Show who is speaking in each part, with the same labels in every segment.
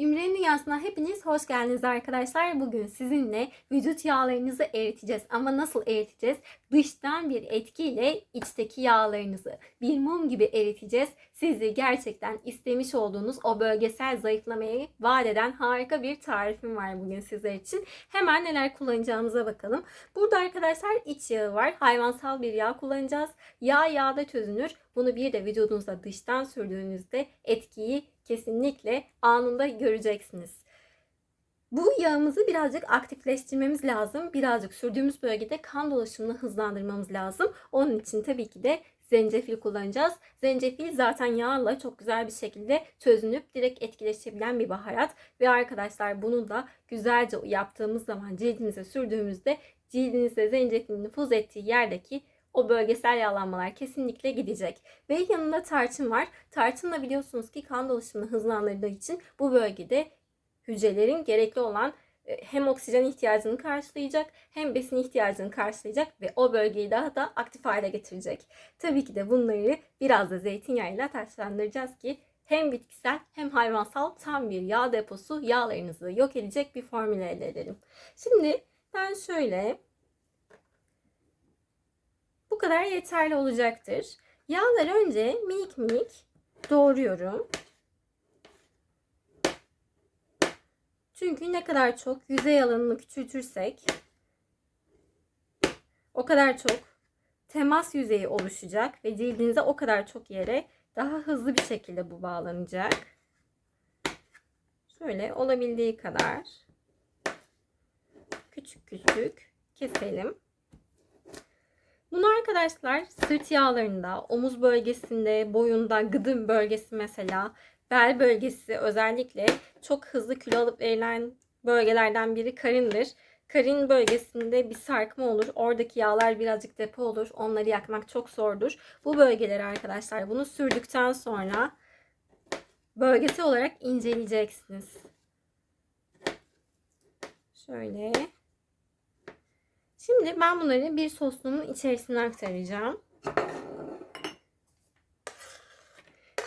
Speaker 1: İmre'nin Dünyası'na hepiniz hoş geldiniz arkadaşlar. Bugün sizinle vücut yağlarınızı eriteceğiz. Ama nasıl eriteceğiz? Dıştan bir etkiyle içteki yağlarınızı bir mum gibi eriteceğiz. Sizi gerçekten istemiş olduğunuz o bölgesel zayıflamayı vaat eden harika bir tarifim var bugün sizler için. Hemen neler kullanacağımıza bakalım. Burada arkadaşlar iç yağı var. Hayvansal bir yağ kullanacağız. Yağ yağda çözünür. Bunu bir de vücudunuza dıştan sürdüğünüzde etkiyi kesinlikle anında göreceksiniz. Bu yağımızı birazcık aktifleştirmemiz lazım. Birazcık sürdüğümüz bölgede kan dolaşımını hızlandırmamız lazım. Onun için tabii ki de zencefil kullanacağız. Zencefil zaten yağla çok güzel bir şekilde çözünüp direkt etkileşebilen bir baharat. Ve arkadaşlar bunu da güzelce yaptığımız zaman cildimize sürdüğümüzde cildinize zencefilin nüfuz ettiği yerdeki o bölgesel yağlanmalar kesinlikle gidecek. Ve yanında tarçın var. Tarçın da biliyorsunuz ki kan dolaşımını hızlandırdığı için bu bölgede hücrelerin gerekli olan e, hem oksijen ihtiyacını karşılayacak hem besin ihtiyacını karşılayacak ve o bölgeyi daha da aktif hale getirecek. Tabii ki de bunları biraz da zeytinyağıyla taşlandıracağız ki hem bitkisel hem hayvansal tam bir yağ deposu yağlarınızı yok edecek bir formül elde edelim. Şimdi ben şöyle bu kadar yeterli olacaktır. Yağları önce minik minik doğruyorum. Çünkü ne kadar çok yüzey alanını küçültürsek o kadar çok temas yüzeyi oluşacak ve cildinize o kadar çok yere daha hızlı bir şekilde bu bağlanacak. Şöyle olabildiği kadar küçük küçük keselim. Bunu arkadaşlar sırt yağlarında, omuz bölgesinde, boyunda, gıdım bölgesi mesela, bel bölgesi özellikle çok hızlı kilo alıp verilen bölgelerden biri karındır. Karın bölgesinde bir sarkma olur. Oradaki yağlar birazcık depo olur. Onları yakmak çok zordur. Bu bölgeleri arkadaşlar bunu sürdükten sonra bölgesel olarak inceleyeceksiniz. Şöyle. Şimdi ben bunları bir sosluğumun içerisine aktaracağım.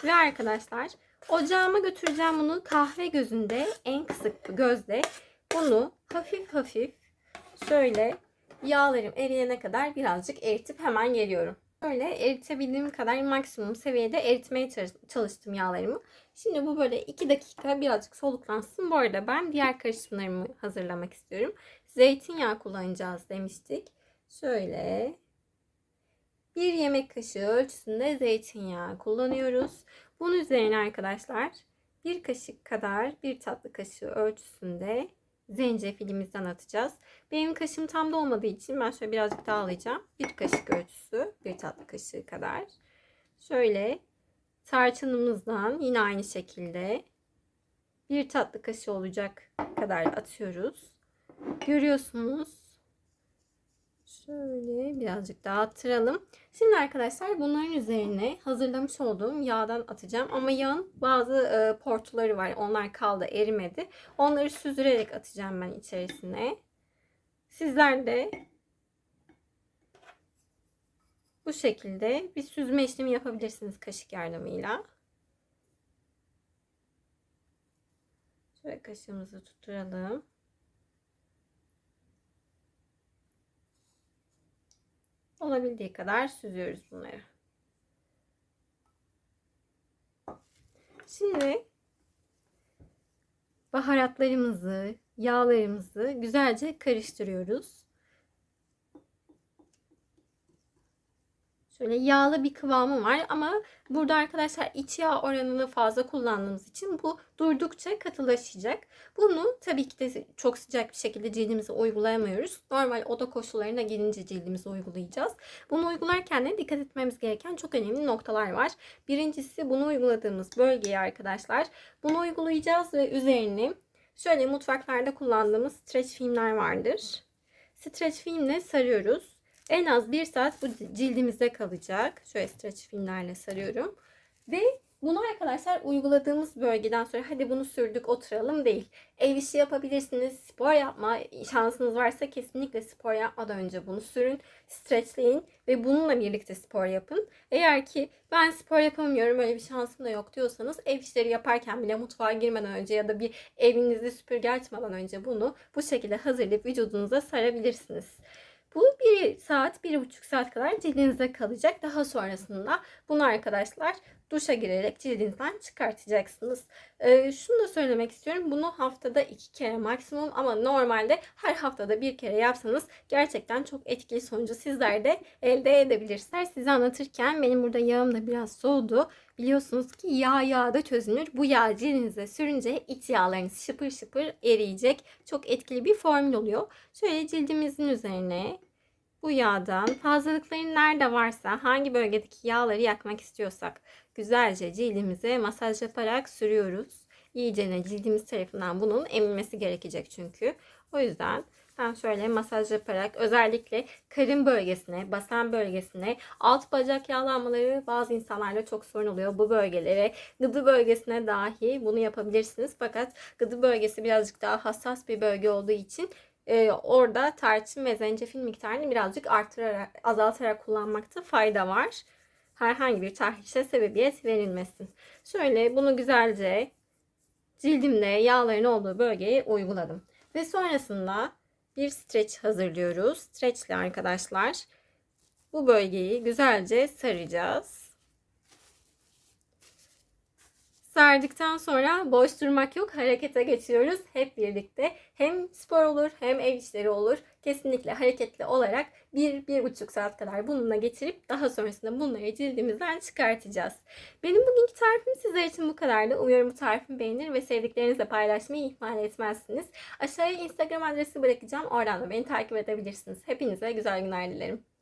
Speaker 1: Ve arkadaşlar ocağıma götüreceğim bunu kahve gözünde en kısık gözde bunu hafif hafif şöyle yağlarım eriyene kadar birazcık eritip hemen geliyorum. Böyle eritebildiğim kadar maksimum seviyede eritmeye çalıştım yağlarımı. Şimdi bu böyle 2 dakika birazcık soluklansın. Bu arada ben diğer karışımlarımı hazırlamak istiyorum. Zeytinyağı kullanacağız demiştik. Şöyle bir yemek kaşığı ölçüsünde zeytinyağı kullanıyoruz. Bunun üzerine arkadaşlar bir kaşık kadar bir tatlı kaşığı ölçüsünde zencefilimizden atacağız. Benim kaşığım tam da olmadığı için ben şöyle birazcık daha alacağım. Bir kaşık ölçüsü, bir tatlı kaşığı kadar. Şöyle tarçınımızdan yine aynı şekilde bir tatlı kaşığı olacak kadar atıyoruz. Görüyorsunuz. Şöyle birazcık daha attıralım. Şimdi arkadaşlar bunların üzerine hazırlamış olduğum yağdan atacağım. Ama yağın bazı e, portuları var. Onlar kaldı erimedi. Onları süzürerek atacağım ben içerisine. Sizler de bu şekilde bir süzme işlemi yapabilirsiniz kaşık yardımıyla. Şöyle kaşığımızı tutturalım. Olabildiği kadar süzüyoruz bunları. Şimdi baharatlarımızı, yağlarımızı güzelce karıştırıyoruz. Şöyle yağlı bir kıvamı var ama burada arkadaşlar iç yağ oranını fazla kullandığımız için bu durdukça katılaşacak. Bunu tabii ki de çok sıcak bir şekilde cildimize uygulayamıyoruz. Normal oda koşullarına gelince cildimize uygulayacağız. Bunu uygularken de dikkat etmemiz gereken çok önemli noktalar var. Birincisi bunu uyguladığımız bölgeye arkadaşlar bunu uygulayacağız ve üzerine şöyle mutfaklarda kullandığımız streç filmler vardır. Streç filmle sarıyoruz. En az bir saat bu cildimizde kalacak. Şöyle streç filmlerle sarıyorum. Ve Bunu arkadaşlar uyguladığımız bölgeden sonra hadi bunu sürdük oturalım değil. Ev işi yapabilirsiniz. Spor yapma şansınız varsa kesinlikle spor yapmadan önce bunu sürün. Streçleyin ve bununla birlikte spor yapın. Eğer ki ben spor yapamıyorum öyle bir şansım da yok diyorsanız ev işleri yaparken bile mutfağa girmeden önce ya da bir evinizi süpürge açmadan önce bunu bu şekilde hazırlayıp vücudunuza sarabilirsiniz. Bu bir saat, bir buçuk saat kadar cildinizde kalacak. Daha sonrasında bunu arkadaşlar duşa girerek cildinizden çıkartacaksınız. Ee, şunu da söylemek istiyorum. Bunu haftada iki kere maksimum ama normalde her haftada bir kere yapsanız gerçekten çok etkili sonucu sizler de elde edebilirsiniz. Size anlatırken benim burada yağım da biraz soğudu. Biliyorsunuz ki yağ yağda çözünür. Bu yağ cildinize sürünce iç yağlarınız şıpır şıpır eriyecek. Çok etkili bir formül oluyor. Şöyle cildimizin üzerine bu yağdan fazlalıkların nerede varsa hangi bölgedeki yağları yakmak istiyorsak güzelce cildimize masaj yaparak sürüyoruz. İyicene cildimiz tarafından bunun emilmesi gerekecek çünkü. O yüzden ben şöyle masaj yaparak özellikle karın bölgesine, basen bölgesine, alt bacak yağlanmaları bazı insanlarda çok sorun oluyor. Bu bölgelere, gıdı bölgesine dahi bunu yapabilirsiniz. Fakat gıdı bölgesi birazcık daha hassas bir bölge olduğu için e, orada tarçın ve zencefil miktarını birazcık artırarak, azaltarak kullanmakta fayda var. Herhangi bir tahrişe sebebiyet verilmesin. Şöyle bunu güzelce cildimde yağların olduğu bölgeye uyguladım. Ve sonrasında bir streç hazırlıyoruz. Streçle arkadaşlar bu bölgeyi güzelce saracağız. Sardıktan sonra boş durmak yok. Harekete geçiyoruz hep birlikte. Hem spor olur hem ev işleri olur. Kesinlikle hareketli olarak bir, bir buçuk saat kadar bununla geçirip daha sonrasında bunları cildimizden çıkartacağız. Benim bugünkü tarifim sizler için bu kadardı. Umuyorum bu tarifimi beğenir ve sevdiklerinizle paylaşmayı ihmal etmezsiniz. Aşağıya Instagram adresi bırakacağım. Oradan da beni takip edebilirsiniz. Hepinize güzel günler dilerim.